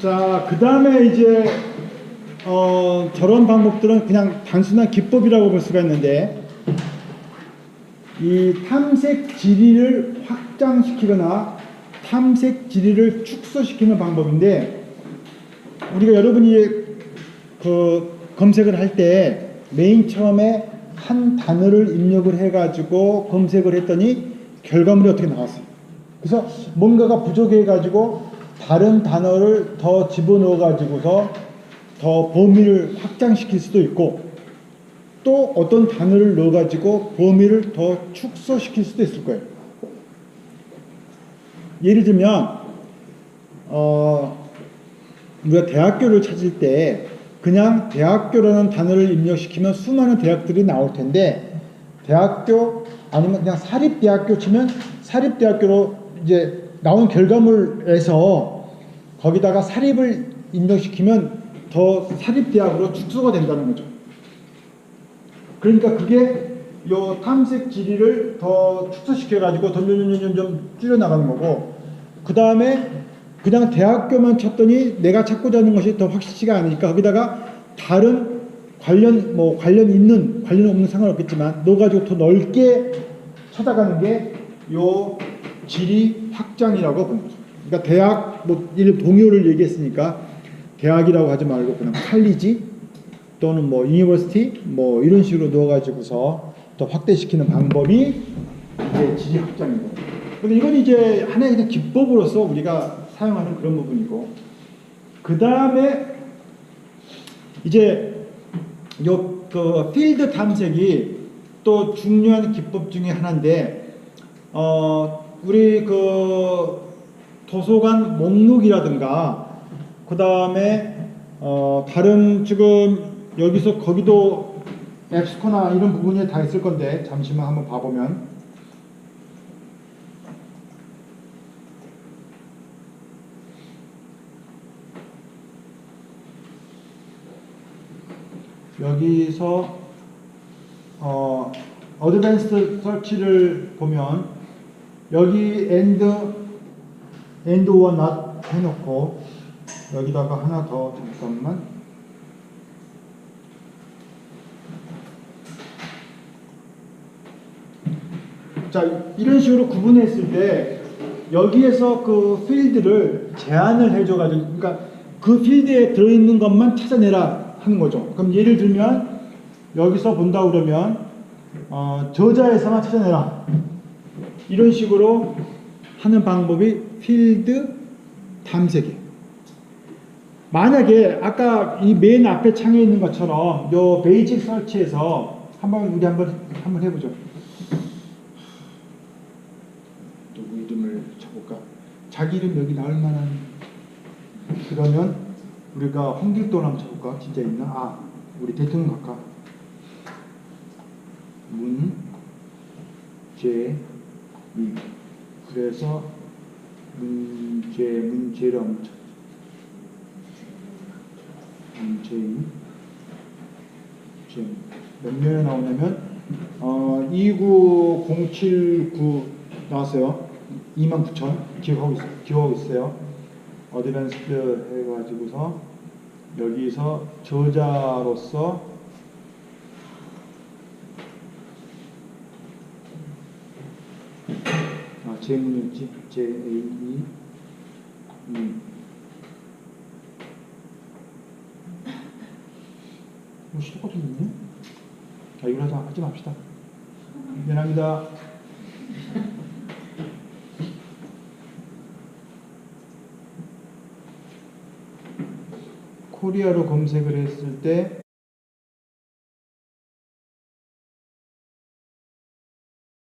자, 그 다음에 이제 어, 저런 방법들은 그냥 단순한 기법이라고 볼 수가 있는데 이 탐색 지리를 확장시키거나 탐색 지리를 축소시키는 방법인데 우리가 여러분이 그 검색을 할 때 메인 처음에 한 단어를 입력을 해가지고 검색을 했더니 결과물이 어떻게 나왔어요. 그래서 뭔가가 부족해가지고 다른 단어를 더 집어넣어 가지고서 더 범위를 확장시킬 수도 있고 또 어떤 단어를 넣어 가지고 범위를 더 축소시킬 수도 있을 거예요. 예를 들면 어, 우리가 대학교를 찾을 때 그냥 대학교라는 단어를 입력시키면 수많은 대학들이 나올 텐데 대학교 아니면 그냥 사립대학교 치면 사립대학교로 이제 나온 결과물에서 거기다가 사립을 입력시키면 더 사립대학으로 축소가 된다는 거죠. 그러니까 그게 요 탐색 지리를 더 축소시켜 가지고 점점점점 줄여 나가는 거고 그 다음에 그냥 대학교만 찾더니 내가 찾고자 하는 것이 더 확실치가 않으니까 거기다가 다른 관련 뭐 관련 있는 관련 없는 상관없겠지만 넣어가지고 더 넓게 찾아가는 게 요 지리 확장이라고 보는 거죠. 그러니까 대학 뭐 이름 동요를 얘기했으니까 대학이라고 하지 말고 그냥 칼리지 또는 뭐 유니버시티 뭐 이런 식으로 넣어가지고서 더 확대시키는 방법이 이제 지리 확장이고. 근데 이건 이제 하나의 그냥 기법으로서 우리가 사용하는 그런 부분이고 그 다음에 이제 요그 필드 탐색이 또 중요한 기법 중에 하나인데 어 우리 그 도서관 목록이라든가 그 다음에 어 다른 지금 여기서 거기도 앱스코나 이런 부분이 다 있을 건데 잠시만 한번 봐보면. 여기서 어, 어드밴스드 설치를 보면 여기 엔드 엔드 원 not 해놓고 여기다가 하나 더 잠깐만 자 이런 식으로 구분했을 때 여기에서 그 필드를 제한을 해줘가지고 그러니까 그 필드에 들어있는 것만 찾아내라 하는 거죠. 그럼 예를 들면 여기서 본다 그러면 어, 저자에서만 찾아내라 이런 식으로 하는 방법이 필드 탐색이에요. 만약에 아까 이 맨 앞에 창에 있는 것처럼 요 베이직 설치에서 한번 우리 한번 한번 해보죠. 누구 이름을 쳐볼까? 자기 이름 여기 나올 만한 그러면 우리가 홍길동 한번 쳐볼까? 진짜 있나? 아 우리 대통령 갈까? 문재인 그래서 한번 쳐. 문재인 문재인 몇 년에 나오냐면 어 29079 나왔어요. 29,000 기억하고 있, 기억하고 있어요. 어드밴스드 해가지고서 여기서 저자로서 아 A E 음. 뭐시 똑같은 있네? 자 이걸 하자 하지 맙시다. 미안합니다. 코리아로 검색을 했을 때